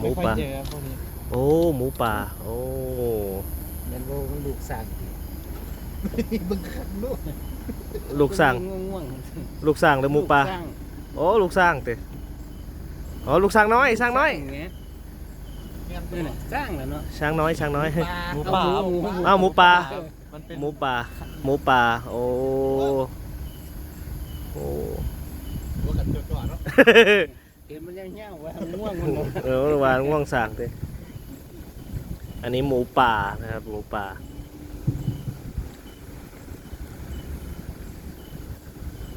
หมูป่าไค่อยเจอพวกนี้โอ้หมูป่า โอ้เยันโลกลูกสั่งบึงขันลูกลูกสร้างง่วงลูกสร้างหรือหมูป่าลูกสร้งโอ้ลูกสร้างเตอ๋อลูกสร้างน้อยสร้างน้อยสร้างเงี้ยเงี้ยนี่แหละสร้างแล้วเนาะช้างน้อยช้างน้อย หมูป่าอ้าวหมูป่า มันเป็นหมูป่าหมูป่าโอ้โอ้ หัวกันจอดๆเนาะ เห็นมันยังเหี้ยวว่าง่วงมันเนาะเออวานง่วงสร้างเตอันนี้หมูป่านะครับ หมูป่า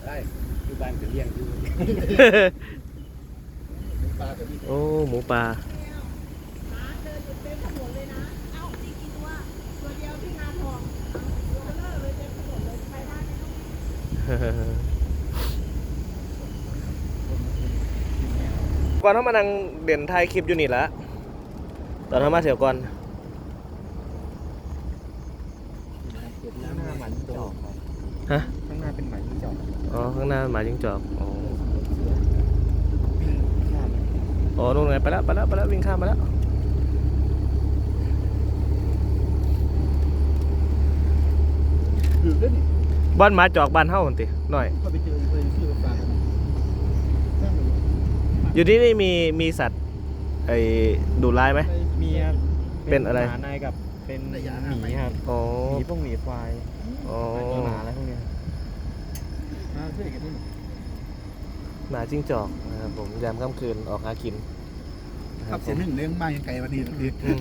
ได้อยู่บ้านก็เลี้ยงอยู่ปลากับพี่โอ้ หมูป่า หมาเดินอยู่เต็มถนนเลยนะ เอ้ามีกี่ตัว ตัวเดียวที่งานทองตัวเบลอเลยเต็มถนนเลยไปได้ไหมก่ อนเขามานั่งเด่นถ่ายคลิปอยู่นี่ละตอนเขามาเถียวก่อนข้างหน้าหมันจอกฮะข้างหน้าเป็นหมันจอกอ๋อข้างหน้าหมาจิ้งจอกอ๋อข้ามอ๋อนู่นไงไปแล้วไปแล้วไปแล้ววิ่งข้ามมาแล้วถือด้วยนี่บ้านหมาจอกบ้านเฮาหั่นติหน่อยเขาไปเจอเคยชื่อปลากันนั่งอยู่ อยู่ที่นี่มีมีสัตว์ไอ้ดุร้ายไหม มีครับเป็นอะไร หมาในกับเป็นหมีครับอ๋อหมีพวกหมีควายอ๋อหมาอะไรพวกเนี้ยมาช่วยกันนี่หมาจิ้งจอกนะครับผมยามค่ำคืนออกหากินนะคขัรับบเสียงหนึ่งเลี้ยงมายังไกลวันนี้ทีอืม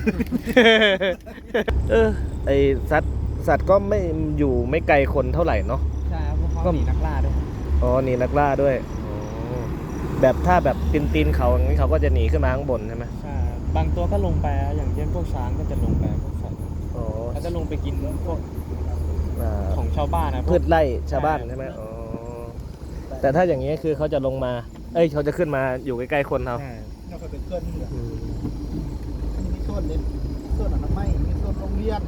เออไอสัตว์สัตว์ก็ไม่อยู่ไม่ไกลคนเท่าไหร่เนาะใช่ครับเพราะเขาก็หนีนักล่าด้วยอ๋อหนีนักล่าด้วยอ๋อ แบบถ้าแบบตีนตีนๆเขาอย่างนี้เขาก็จะหนีขึ้นมาข้างบนใช่ไหมใช่บางตัวก็ลงไปอะอย่างเช่นพวกช้างก็จะลงไปพวกสัตว์อ๋อเขาจะลงไปกินพวกอ่าของชาวบ้านนะพวกพืชไร่ชาวบ้านใช่ใช่ไหมอ๋อแต่ถ้าอย่างนี้คือเขาจะลงมา เอ้ยเขาจะขึ้นมาอยู่ใกล้ๆคนเขาใช่เราเคยเป็นเพื่อนนี่แหละอืมมีส่วนเล่นส่วนอนามัยมีส่วนโรงเรียน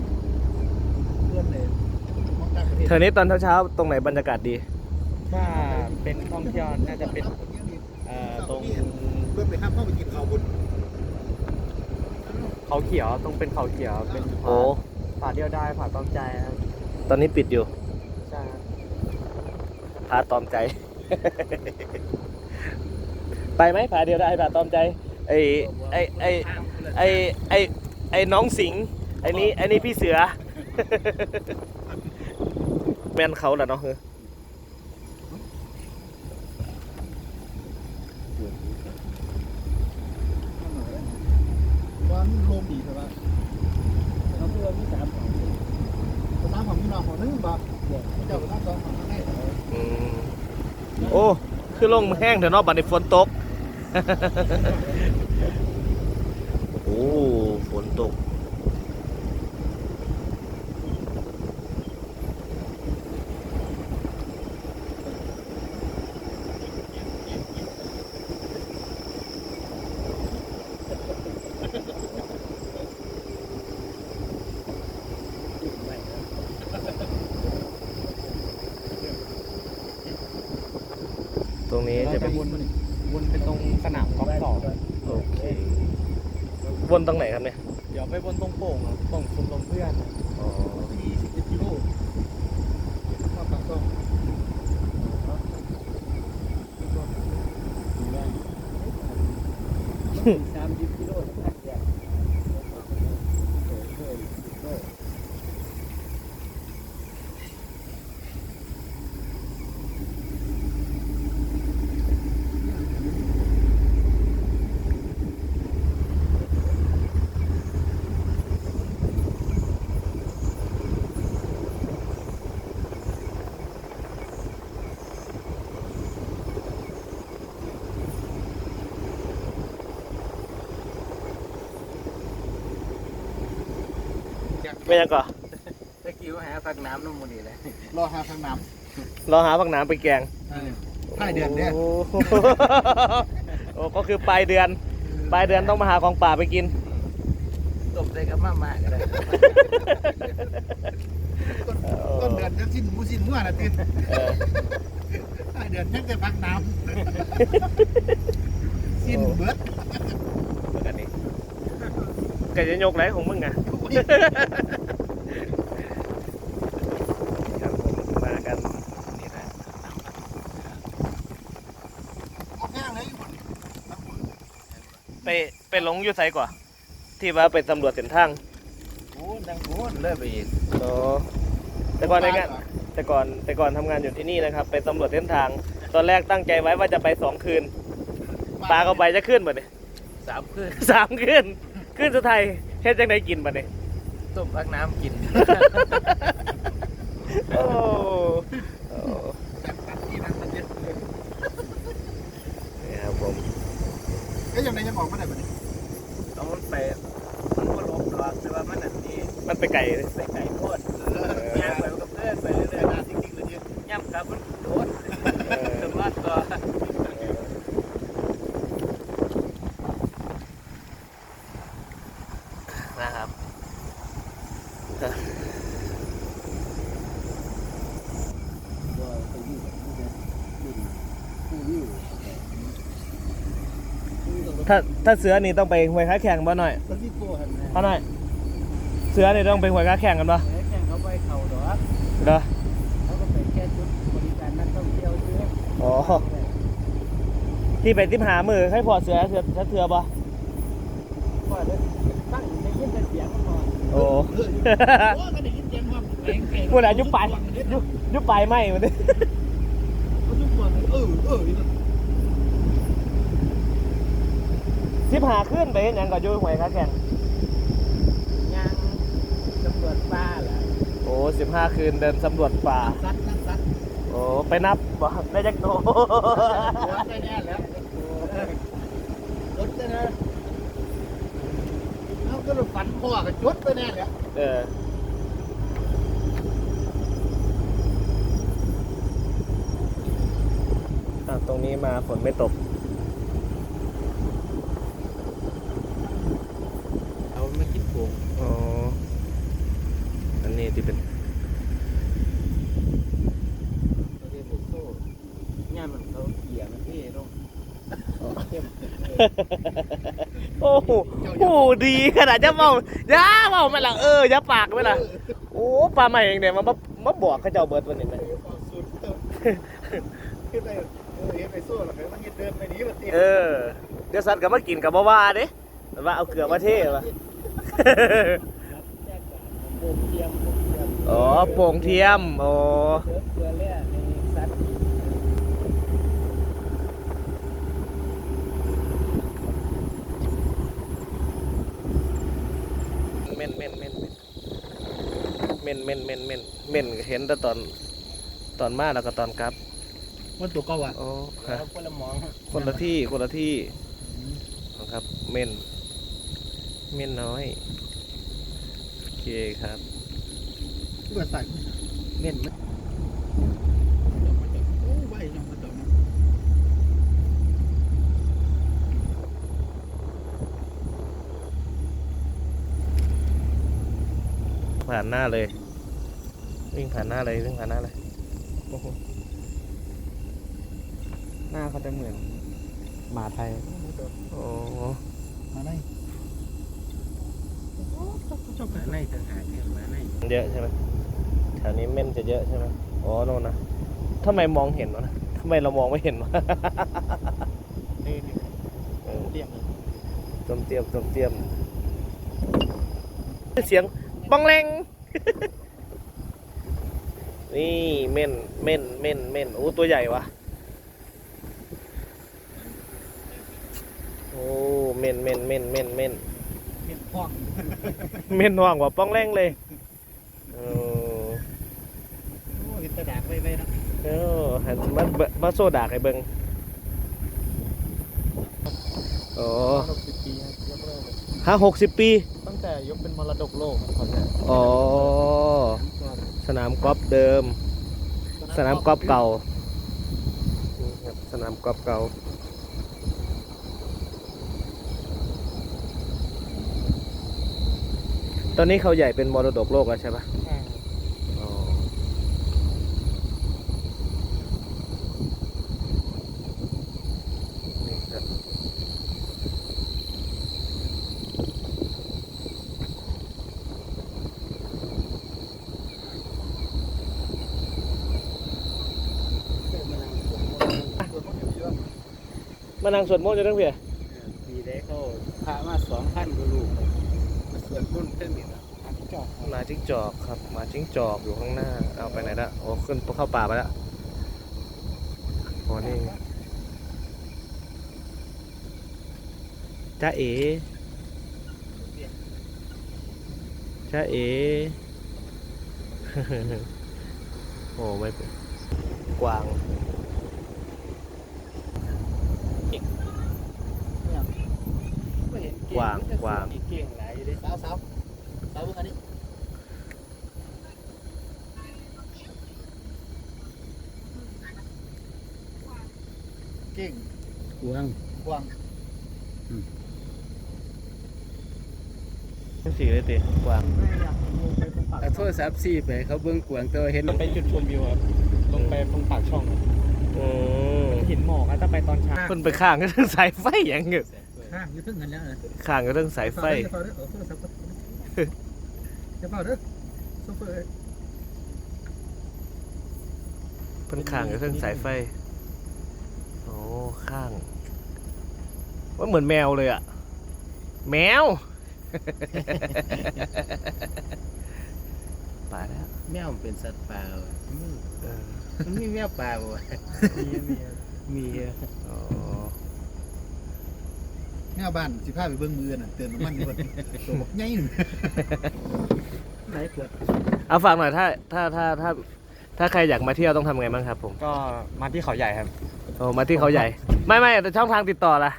เพื่อนเลยมองต่างประเทศเธอนี้ตอนเช้าๆตรงไหนบรรยากาศดีถ้าเป็นท่องเที่ยวน่าจะเป็น เอ่อตรงเพื่อนไปห้ามเข้าไปกินข้าวบนเขาเขียวตรงเป็นเขาเขียวเป็นโอ้ผาเดียวได้ผาต้องใจครับตอนนี้ปิดอยู่ใช่ครับพาตอมใจ ไปไหมพาเดียวได้พาตอมใจ ไอ้ไอ้ไอ้ไอ้ไอ้ไอ้น้องสิงห์ไอ้นี้ไอ้นี้พี่เสือ แม่นเขาแหละเนาะเฮ้ย วันลมดีใช่ปะแต่เขาเพื่อนที่สามของสนามของพี่น้องของนึงบ่เจ้าสนามสองของข้างในอืมโอ้คือลงแห้งเถอะเนาะบัดนี้ฝนตก โอ้ฝนตก ตรงนี้ เรา จะ จะ เป็น วนวนเป็นตรงสนามกอล์ฟต่อ โอเค วนตรงไหนครับเนี่ย เดี๋ยวไปวนตรงโป่งอะตรงชุมรมเพื่อนอะ อ๋อ ที่17กิโลข้าวปากซอง สามสิบกิโลสักแยก ไม่ยังก่อนตะกี้ว่าหาพักน้ำน้ำมันนี่เลยรอหาทางน้เราหาผักน้ำไปแกงำท้ายเดือนเนี่ยโอ้โหโอ้ก็คือปลายเดือน ปลายเดือนต้องมาหาของป่าไปกิน ตบได้กับมากๆก็ได้ต้นเดือนจะสิ้นมูสิ้นมั่วนะติดเออท้ายเดือนยังจะพักน้ำกินเบิดเหมือนกันนี่แกจะยกไรของมึงอะ ครับผมมากันนี่นะออกง่ายเลยอยู่บนไปไปหลงอยุไสก่อนที่ว่าไปตำรวจเส้นทางโอ้ดังโอ้เลิกไปอีกอ๋อแต่ก่อนในงานแต่ก่อนแต่ก่อนทำงานอยู่ที่นี่นะครับ ไปตำรวจเส้นทาง ตอนแรกตั้งใจไว้ว่าจะไปสองคืนปลาก็ไปจะขึ้นบ่เนี่ยสามคืนสามคืนขึ้นสุดท้ายเฮ็ดจังไดกินบ่เนี่ย ต้มพักน้ำกิน โอ้โอ้ที่นั่นมันเยอะนี่ครับผมเอ้ยยังไงยังออกมาได้บ่เนี่ยเอามันไปมันก็ลบหรอกแต่ว่ามันอันนี้มันไปไก่เลยใส่ไก่โคตร เออย่าง ไปกับเพื่อนไป เรื่ เรื่ อ อย ๆนะจริงๆเลยเนี่ย ๆย่ำกับมันโดน เออ แต่ว่าก็ นะครับ ถ้าถ้าเสือนี่ต้องไปหวยค้าแข่งบ่หน่อยสักที่โก้หันนะพ่อหน่อย เสือนี่ต้องไปหวยค้าแข่งกันบ่แข่งเขาไปเขาดอกเด้อเขาก็ไปแค่ชุดบริการนักท่องเที่ยวซื้ออ๋อที่ไปทิมหามือให้พอเสือเสือเสือบ่ว่าเดี๋ยวตั้งในยินแต่เสียงมันก่อนโอ้โอ้ก็ได้ยินเสียงความแรงแข็งพูดอะไรยุบไปยุบยุบไปไหมมันดิยุบปวดเออเออ นี่ทิมหาขึ้นไปเห็นหยังก็อยู่หวยค้าแข่งยังตำรวจป้าล่ะโอ้สิบห้าคืนเดินสำรวจป่า ซัดนั่นซัดโอ้ไปนับบ่ได้จักโตหัวได้แน่แล้วรถได้นะเอาก็รถฝันพ่อกับจดไปแน่แล้วเอออะตรงนี้มาฝนไม่ตก เอา ไม่กินโป่งอ๋อ อันนี้ที่เป็นเขาเรียกโซ่ย่ามันเขาเกี่ยมันที่ต้องเข้มโอ้โหโอ้โหดีขนาดจะเมาอย่าเมาไม่ละเอออย่าปากไม่ละโอ้ปลาใหม่เองเนี่ยมามามาบอกเขาเจ้าเบิร์ดวันนี้ไหมสุดเติมขึ้นไปเออเห็นไปสู้หรอกมันเห็นเดินไปนี้มาเตี้ยเออ เดี๋ยวสัตว์ก็มากินกับบ่ว่าเด้แต่ว่าเอาเกลือมาเทวะ อ๋อโป่งเทียมอ๋อเสือเม่นเม่นเม่นเม่นเม่นเม่นเม่นเม่นเห็นแต่ตอนตอนมาแล้วก็ตอนกลับมันตัวก่าอะโอ้ฮะแล้วคนละมองคนละที่คนละที่นะครับ เม่น เม่นน้อย โอเคครับเบื่อใส่เม่นโอ้ใบยังมาต่อมาผ่านหน้าเลย วิ่งผ่านหน้าเลยวิ่งผ่านหน้าเลยโอ้โหหน้าเขาจะเหมือนหมาไทยโอ้มาได้ ชอบหมาในต่างหากเนี่ยหมาในเยอะใช่ไหมแถวนี้เม่นจะเยอะใช่ไหมอ๋อโน่นนะทำไมมองเห็นวะนะทำไมเรามองไม่เห็นวะนี่นี่เออเรียกเลยต้มเตรียมต้มเตรียมเสียงบังเลงนี่เม่นเม่นเม่นเม่นโอ้ตัวใหญ่วะโอ้เม่นเม่นเม่นเม่นเม่น เห็นห้องเม่นห่วงกว่าป้องแรงเลยเออโอ้เห็นตะดากไว้ไว้นะเออหันมาเบิ่งมาโซดากให้เบิ่งโอ้หกสิบปียกเลิกห้าหกสิบปี ตั้งแต่ยกเป็นมรดกโลกก่อนเนี่ยอ๋อ สนามกอล์ฟเดิม สนามกอล์ฟเก่านี่ครับสนามกอล์ฟเก่า ตอนนี้เขาใหญ่เป็นมรดกโลกแล้วใช่ปะมานานสวนมนต์มงสวดมนต์จะต้องเพีย นพุ่นเพิ่นนี่นะอันจอกหมาจิ้งจอกครับหมาจิ้งจอกอยู่ข้างหน้า เอาไปไหนละโอ้ขึ้นเข้าป่าไปแล้วโอ้นี่จ้าเอ๋จ้าเอ๋โอ้ไม่เป็นกวางไม่เห็นเงกวางกวาง สาวสาวสาวเบิ่งอันนี้เก่งกวางกวางสีเลยติกวางไม่อยากลงไปตรงปากเอาโทรศัพท์ซี่ไปเขาเบิ่งกวางตัวเห็นไปจุดชมวิวครับลงไปตรงปากช่องครับอืมเห็นหมอกอะถ้าไปตอนเช้าเพิ่นไปข้างก็เรื่องสายไฟอย่างเงี้ย ข้างอยืดถึงกันแล้วเลยข้างก็เรื่องสายไฟจะเฝ้าเด้อเออโทรศัพท์ก่อนจะเฝ้าเด้อโซเฟอร์เพิ่นข้างก็เรื่องสายไฟโอ้ข้างว่าเหมือนแมวเลยอะแมวไปแล้วแมวมันเป็นสัตว์ป่าว่ะอืมเออมันมีแมวป่าบ่วะมีมีมีอะอ๋ อแง่บ้านสิพาไปเบิ่งมือน่ะเตือนน้ำมันอยู่บนตัวบอกไงหนึ่งไหนขวดเอาฝากหน่อยถ้าถ้าถ้าถ้าถ้าใครอยากมาเที่ยวต้องทำไงบ้างครับผมก็มาที่เขาใหญ่ครับ โอ้มาที่เขาใหญ่ ไม่ไม่แต่ช่องทางติดต่อล่ะ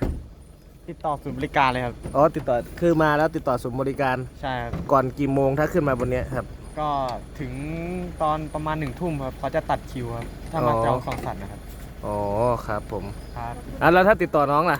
ติดต่อศูนย์บริการเลยครับ อ๋อติดต่อคือมาแล้วติดต่อศูนย์บริการใช่ครับก่อนกี่โมงถ้าขึ้นมาบนเนี้ยครับ ก็ถึงตอนประมาณหนึ่งทุ่มครับเขาจะตัดคิวครับ ถ้ามาอ๋อจองสองสัตว์นะครับ อ๋อครับผมครับอะแล้วถ้าติดต่อน้องล่ะ